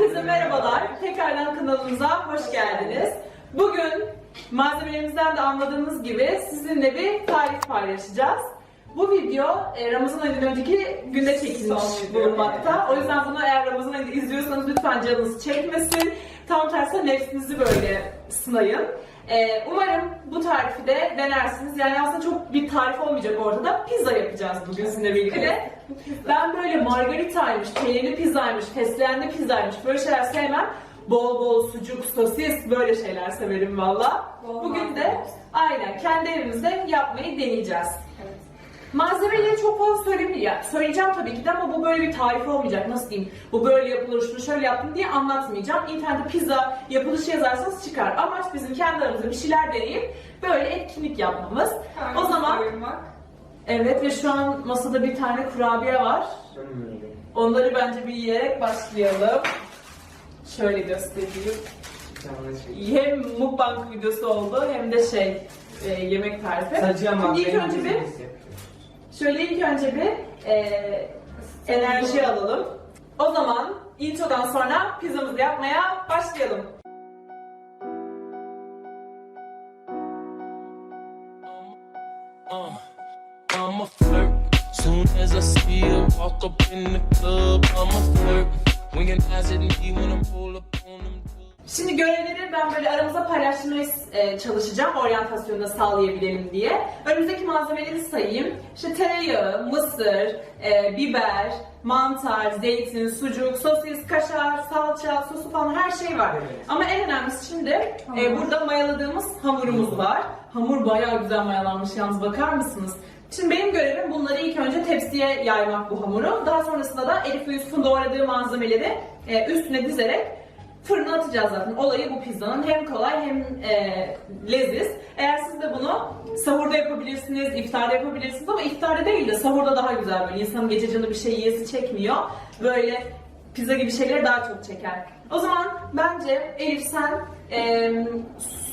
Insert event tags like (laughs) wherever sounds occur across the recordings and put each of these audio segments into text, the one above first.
Herkese merhabalar. Tekrardan kanalımıza hoş geldiniz. Bugün malzemelerimizden de anladığınız gibi sizinle bir tarif paylaşacağız. Bu video e, Ramazan ayından önceki günde çekilmiş bulunmakta. O yüzden bunu eğer Ramazan ayında izliyorsanız lütfen canınız çekmesin. Tam tersine nefsinizi böyle sınayın. E, umarım bu tarifi de denersiniz. Yani aslında çok bir tarif olmayacak ortada. Pizza yapacağız bugün sizinle birlikte. Ben böyle margaritaymış, peynirli pizzaymış, fesleğenli pizzaymış böyle şeyler sevmem. Bol bol sucuk, sosis böyle şeyler severim valla. Bugün de aynen kendi evimizde yapmayı deneyeceğiz. Malzemeleri çok fazla söyleyeyim ya söyleyeceğim tabii ki de ama bu böyle bir tarif olmayacak. Nasıl diyeyim? Bu böyle yapılır, şunu şöyle yaptım diye anlatmayacağım. İnternette pizza yapılışı yazarsanız çıkar. Amaç bizim kendi aramızda bir şeyler deneyip böyle etkinlik yapmamız. o zaman evet ve şu an masada bir tane kurabiye var. Onları bence bir yiyerek başlayalım. Şöyle göstereyim. Hem mukbang videosu oldu hem de şey e, yemek tarifi. Şimdi ilk önce bir Şöyle ilk önce bir e, enerji alalım. O zaman introdan sonra pizzamızı yapmaya başlayalım. Uh, I'm a flirt. Soon as I see you walk up in the club, I'm a flirt. Your eyes at me, when I roll up. Şimdi görevleri ben böyle aramıza paylaşmaya e, çalışacağım oryantasyonu da sağlayabilelim diye. Önümüzdeki malzemeleri sayayım. İşte tereyağı, mısır, e, biber, mantar, zeytin, sucuk, sosis, kaşar, salça, sosu falan her şey var. Evet. Ama en önemlisi şimdi e, burada mayaladığımız hamurumuz var. Hamur bayağı güzel mayalanmış yalnız bakar mısınız? Şimdi benim görevim bunları ilk önce tepsiye yaymak bu hamuru. Daha sonrasında da Elif ve Yusuf'un doğradığı malzemeleri e, üstüne dizerek fırına atacağız zaten. Olayı bu pizzanın hem kolay hem e, leziz. Eğer siz de bunu sahurda yapabilirsiniz, iftarda yapabilirsiniz ama iftarda değil de sahurda daha güzel böyle. İnsanın gece canı bir şey yiyesi çekmiyor. Böyle pizza gibi şeyleri daha çok çeker. O zaman bence Elif sen e,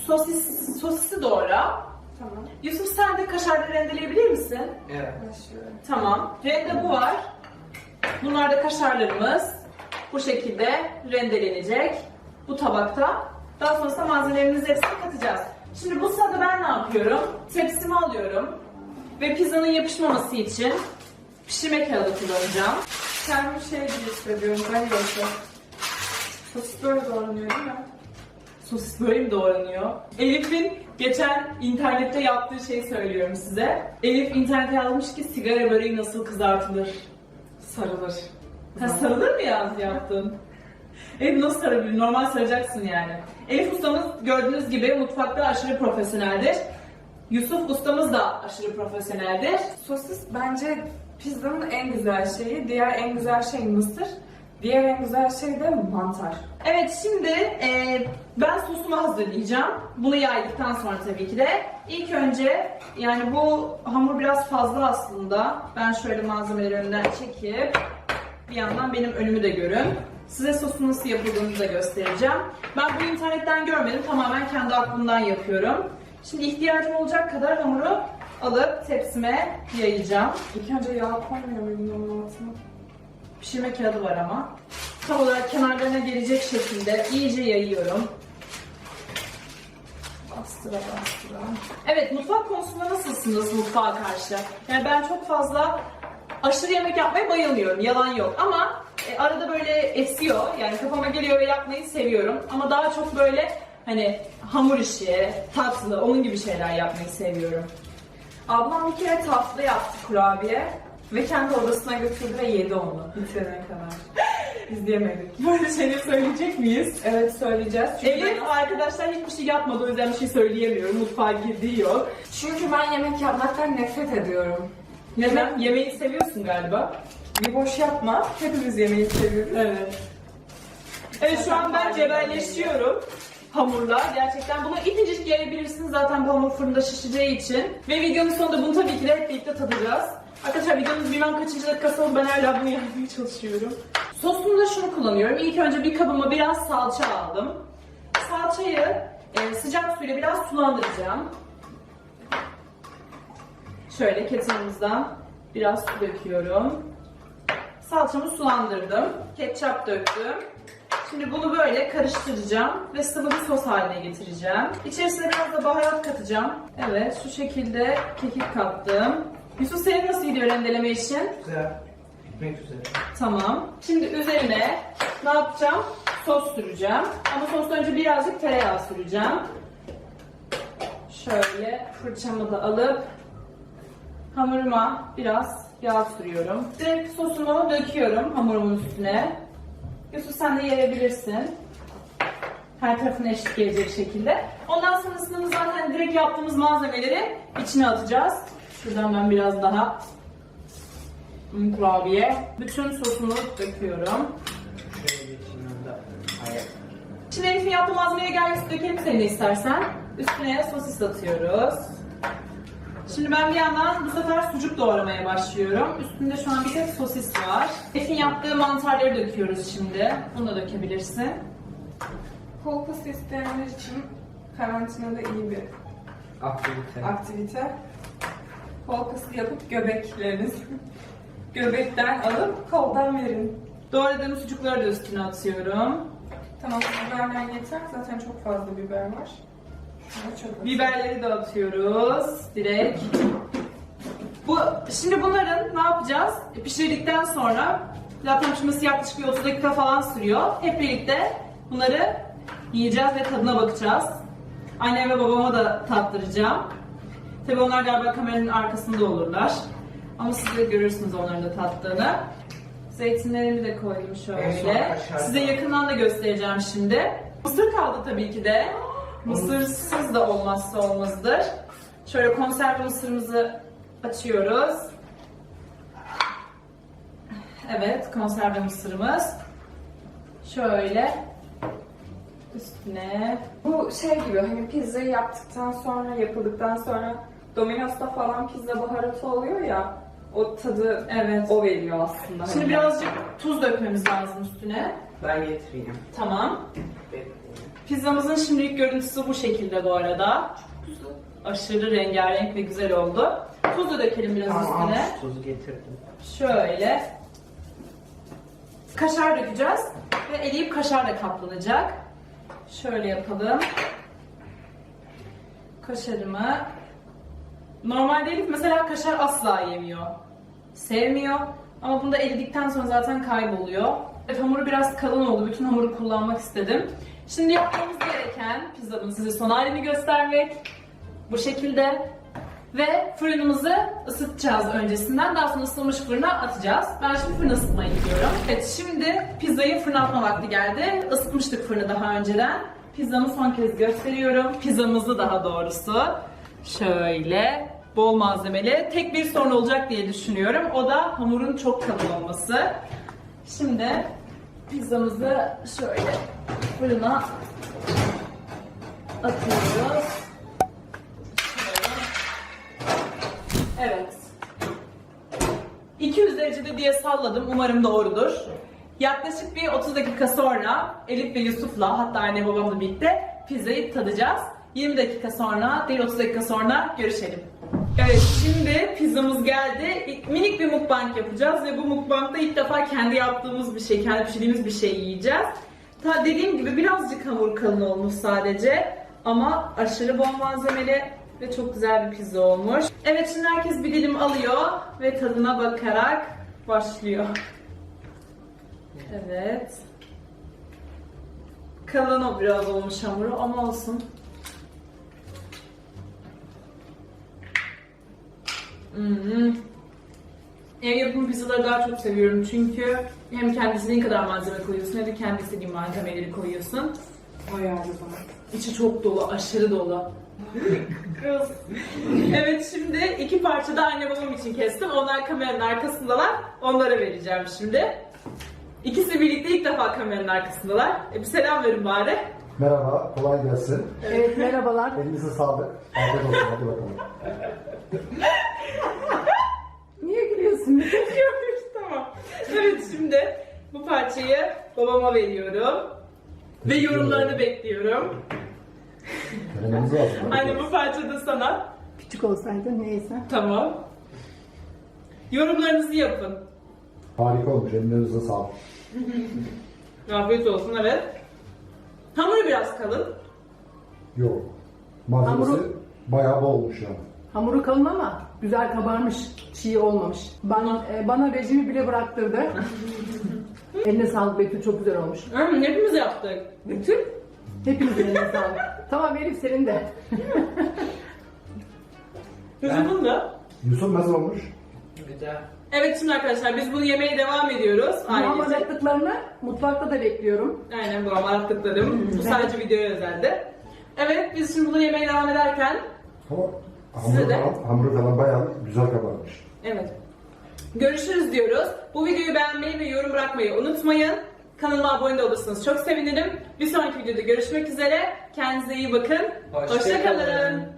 sosis, sosisi doğra. Tamam. Yusuf sen de kaşarları rendeleyebilir misin? Evet. Başlıyorum. Tamam. Rende bu var. Bunlar da kaşarlarımız. Bu şekilde rendelenecek. Bu tabakta. Daha sonrasında malzemelerimizi hepsini katacağız. Şimdi bu sırada ben ne yapıyorum? Tepsimi alıyorum. Ve pizzanın yapışmaması için pişirme kağıdı kullanacağım. Kendimi şey gibi hissediyorum. Yoksa. Sosis böyle doğranıyor değil mi? Sosis böyle mi doğranıyor? Elif'in geçen internette yaptığı şeyi söylüyorum size. Elif internete yazmış ki sigara böreği nasıl kızartılır? Sarılır. Ha sarılır mı yaz yaptın? Elif nasıl sarabilir? Normal saracaksın yani. Elif ustamız gördüğünüz gibi mutfakta aşırı profesyoneldir. Yusuf ustamız da aşırı profesyoneldir. Sosis bence pizzanın en güzel şeyi. Diğer en güzel şey mısır. Diğer en güzel şey de mantar. Evet şimdi e, ben sosumu hazırlayacağım. Bunu yaydıktan sonra tabii ki de. İlk önce yani bu hamur biraz fazla aslında. Ben şöyle malzemeleri önden çekip bir yandan benim önümü de görün. Size sosun nasıl yapıldığını da göstereceğim. Ben bu internetten görmedim. Tamamen kendi aklımdan yapıyorum. Şimdi ihtiyacım olacak kadar hamuru alıp tepsime yayacağım. İlk önce yağ koymuyor muyum onun altına? Pişirme kağıdı var ama. Tam olarak kenarlarına gelecek şekilde iyice yayıyorum. Bastıra bastıra. Evet mutfak konusunda nasılsınız mutfağa karşı? Yani ben çok fazla aşırı yemek yapmaya bayılmıyorum. Yalan yok ama e, arada böyle esiyor. Yani kafama geliyor ve yapmayı seviyorum. Ama daha çok böyle hani hamur işi, tatlı, onun gibi şeyler yapmayı seviyorum. Ablam bir kere tatlı yaptı kurabiye. Ve kendi odasına götürdü ve yedi onu bitirene kadar. (laughs) Biz yemedik. Böyle şeyleri söyleyecek miyiz? Evet söyleyeceğiz. Çünkü, Elif arkadaşlar hiçbir şey yapmadı o yüzden bir şey söyleyemiyorum. Mutfağa girdiği yok. çünkü ben yemek yapmaktan nefret ediyorum. Neden? Yemeği seviyorsun galiba. Bir boş yapma. Hepimiz yemeği seviyoruz. Evet. Evet şu an ben cebelleşiyorum hamurla. Gerçekten bunu ipicik yayabilirsiniz zaten bu hamur fırında şişeceği için. Ve videonun sonunda bunu tabii ki de hep birlikte tadacağız. Arkadaşlar videonun bilmem kaçıncı dakikası oldu ben hala bunu yapmaya çalışıyorum. Sosunda şunu kullanıyorum. İlk önce bir kabıma biraz salça aldım. Salçayı e, sıcak suyla biraz sulandıracağım. Şöyle kettle'ımızdan biraz su döküyorum. Salçamı sulandırdım. Ketçap döktüm. Şimdi bunu böyle karıştıracağım ve sıvı bir sos haline getireceğim. İçerisine biraz da baharat katacağım. Evet şu şekilde kekik kattım. Yusuf senin nasıl gidiyor rendeleme işin? Güzel. Bitmek üzere. Tamam. Şimdi üzerine ne yapacağım? Sos süreceğim. Ama sostan önce birazcık tereyağı süreceğim. Şöyle fırçamı da alıp hamuruma biraz yağ sürüyorum. Direkt sosumu döküyorum hamurumun üstüne. Yusuf sen de yiyebilirsin. Her tarafına eşit gelecek şekilde. Ondan sonrasında da zaten direkt yaptığımız malzemeleri içine atacağız. Şuradan ben biraz daha kurabiye. Bütün sosunu döküyorum. Şimdi Elif'in yaptığı malzemeye gel dökelim seni istersen. Üstüne sosis atıyoruz. Şimdi ben bir yandan bu sefer sucuk doğramaya başlıyorum. Üstünde şu an bir tek sosis var. Elif'in yaptığı mantarları döküyoruz şimdi. Bunu da dökebilirsin. Kolpası isteyenler için karantinada iyi bir Aktivite. aktivite. Kolpası yapıp göbekleriniz (laughs) göbekten alıp koldan verin. Doğradığım sucukları da üstüne atıyorum. Tamam biberler yeter. Zaten çok fazla biber var. Biberleri de atıyoruz direkt. Bu şimdi bunların ne yapacağız? E, Pişirdikten sonra zaten pişmesi yaklaşık bir 30 dakika falan sürüyor. Hep birlikte bunları yiyeceğiz ve tadına bakacağız. Annem ve babama da tattıracağım. Tabii onlar galiba kameranın arkasında olurlar. Ama siz de görürsünüz onların da tattığını. Zeytinlerimi de koydum şöyle. Size yakından da göstereceğim şimdi. Mısır kaldı tabii ki de. Mısırsız da olmazsa olmazdır. Şöyle konserve mısırımızı açıyoruz. Evet, konserve mısırımız. Şöyle üstüne Bu şey gibi hani pizzayı yaptıktan sonra yapıldıktan sonra Domino's'ta falan pizza baharatı oluyor ya o tadı evet. o veriyor aslında. Şimdi Hani birazcık tuz dökmemiz lazım üstüne. Ben getireyim. Tamam. Pizzamızın şimdilik görüntüsü bu şekilde bu arada. Aşırı rengarenk ve güzel oldu. Tuz da dökelim biraz Tamam. üstüne. Tuzu getirdim. Şöyle. Kaşar dökeceğiz ve eleyip kaşar da kaplanacak. Şöyle yapalım. Kaşarımı Normalde Elif mesela kaşar asla yemiyor. Sevmiyor. Ama bunda eridikten sonra zaten kayboluyor. Evet, hamuru biraz kalın oldu. Bütün hamuru kullanmak istedim. Şimdi yapmamız gereken pizzanın size son halini göstermek. Bu şekilde. Ve fırınımızı ısıtacağız öncesinden. Daha sonra ısıtılmış fırına atacağız. Ben şimdi fırını ısıtmaya gidiyorum. Evet şimdi pizzayı fırına atma vakti geldi. Isıtmıştık fırını daha önceden. Pizzamı son kez gösteriyorum. Pizzamızı daha doğrusu. Şöyle bol malzemeli. Tek bir sorun olacak diye düşünüyorum. O da hamurun çok kalın olması. Şimdi pizzamızı şöyle fırına atıyoruz. Şöyle. Evet. 200 derecede diye salladım. Umarım doğrudur. Yaklaşık bir 30 dakika sonra Elif ve Yusuf'la hatta anne babamla birlikte pizzayı tadacağız. 20 dakika sonra değil 30 dakika sonra görüşelim. Evet şimdi pizzamız geldi. Minik bir mukbang yapacağız ve bu mukbangda ilk defa kendi yaptığımız bir şey, kendi pişirdiğimiz bir şey yiyeceğiz. Ta dediğim gibi birazcık hamur kalın olmuş sadece ama aşırı bol malzemeli ve çok güzel bir pizza olmuş. Evet şimdi herkes bir dilim alıyor ve tadına bakarak başlıyor. Evet. Kalın o biraz olmuş hamuru ama olsun. Hmm. Ev yapımı pizzaları daha çok seviyorum çünkü hem kendisi ne kadar malzeme koyuyorsun hem de kendi istediğin malzemeleri koyuyorsun. bayağı güzel. İçi çok dolu, aşırı dolu. (laughs) Kız. evet şimdi iki parça da anne babam için kestim. Onlar kameranın arkasındalar. Onlara vereceğim şimdi. İkisi birlikte ilk defa kameranın arkasındalar. E bir selam verin bari. Merhaba, kolay gelsin. Evet merhabalar. Elinize sağlık. Afiyet olsun, hadi bakalım. (laughs) Niye gülüyorsun? Yokmuş tamam. Evet şimdi bu parçayı babama veriyorum. Ve yorumlarını bekliyorum. Denememiz lazım. (laughs) bakalım. bu parça da sana. Küçük olsaydı neyse. Tamam. Yorumlarınızı yapın. Harika olmuş, ellerinize sağlık. (laughs) Afiyet olsun evet. Hamuru biraz kalın. Yok. Malzemesi Hamuru- bayağı bolmuş yani. Hamuru kalın ama güzel kabarmış, çiğ olmamış. Ben, e, bana rejimi bile bıraktırdı. (laughs) Eline sağlık Betül, çok güzel olmuş. Hmm, hepimiz yaptık. Bütün. Hepinizin eline sağlık. Tamam Elif senin de. (laughs) Yusuf'un da. Yusuf nasıl olmuş? Güzel. Evet şimdi arkadaşlar biz bunu yemeye devam ediyoruz. Bu Ailece. hamaratlıklarını mutfakta da bekliyorum. Aynen bu amaratlıklarım. Bu sadece videoya özeldi. Evet biz şimdi bunu yemeye devam ederken Ama Size hamuru de. falan, hamuru falan bayağı güzel kabarmış. Evet. Görüşürüz diyoruz. Bu videoyu beğenmeyi ve yorum bırakmayı unutmayın. Kanalıma abone olursanız çok sevinirim. Bir sonraki videoda görüşmek üzere. Kendinize iyi bakın. Hoşça Hoşça kalın.